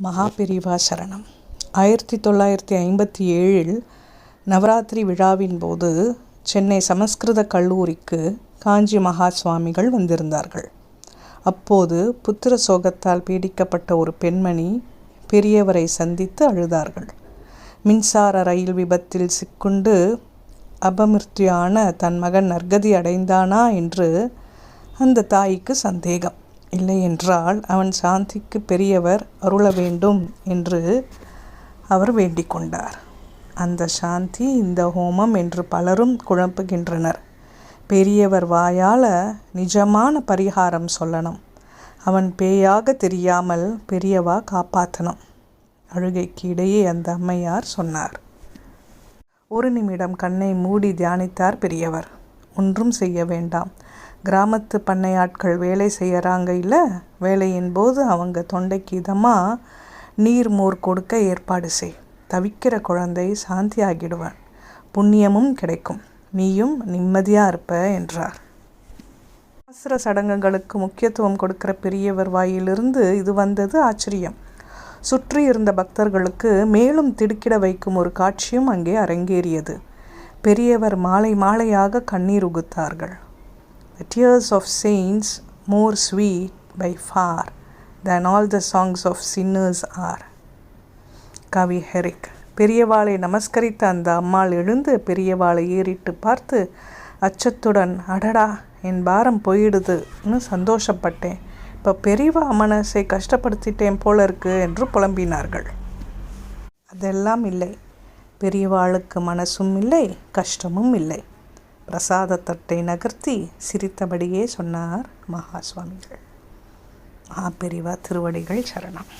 மகாபெரிவா சரணம். ஆயிரத்தி தொள்ளாயிரத்தி ஐம்பத்தி ஏழில் நவராத்திரி விழாவின் போது சென்னை சமஸ்கிருத கல்லூரிக்கு காஞ்சி மகா சுவாமிகள் வந்திருந்தார்கள். அப்போது புத்திர சோகத்தால் பீடிக்கப்பட்ட ஒரு பெண்மணி பெரியவரை சந்தித்து அழுதார்கள். மின்சார ரயில் விபத்தில் சிக்குண்டு அபமிருத்தியான தன் மகன் நற்கதி அடைந்தானா என்று அந்த தாய்க்கு சந்தேகம். இல்லையென்றால் அவன் சாந்திக்கு பெரியவர் அருள வேண்டும் என்று அவர் வேண்டிக் கொண்டார். அந்த சாந்தி இந்த ஹோமம் என்று பலரும் குழப்புகின்றனர் பெரியவர் வாயால் நிஜமான பரிகாரம் சொல்லணும். அவன் பேயாக தெரியாமல் பெரியவா காப்பாற்றணும் அழுகைக்கு இடையே அந்த அம்மையார் சொன்னார். ஒரு நிமிடம் கண்ணை மூடி தியானித்தார் பெரியவர். ஒன்றும் செய்ய வேண்டாம். கிராமத்து பண்ணையாட்கள் வேலை செய்கிறாங்க இல்லை வேலையின் போது அவங்க தொண்டைக்கு இதமாக நீர் மோர் கொடுக்க ஏற்பாடு செய். தவிக்கிற குழந்தை சாந்தி ஆகிடுவான் புண்ணியமும் கிடைக்கும். நீயும் நிம்மதியாக இருப்ப என்றார். சாஸ்திர சடங்குகளுக்கு முக்கியத்துவம் கொடுக்கிற பெரியவர் வாயிலிருந்து இது வந்தது ஆச்சரியம். சுற்றி இருந்த பக்தர்களுக்கு மேலும் திடுக்கிட வைக்கும் ஒரு காட்சியும் அங்கே அரங்கேறியது. பெரியவர் மாலை மாலையாக கண்ணீர் உகுத்தார்கள். The tears of saints more sweet by far than all the songs of sinners are Kavi Herrick பெரியவாளை நமஸ்கரித்த அந்த அம்மாள் எழுந்து பெரியவாளை ஏறிட்டு பார்த்து அச்சத்துடன் அடடா என் பாரம் போயிடுதுன்னு சந்தோஷப்பட்டேன். இப்போ பெரியவா மனசை கஷ்டப்படுத்திட்டேன் போல இருக்கு என்று புலம்பினார்கள். அதெல்லாம் இல்லை. பெரியவாளுக்கு மனசும் இல்லை கஷ்டமும் இல்லை. பிரசாத தட்டை நகர்த்தி சிரித்தபடியே சொன்னார் மகா சுவாமிகள் மகாபெரிவா திருவடிகள் சரணம்.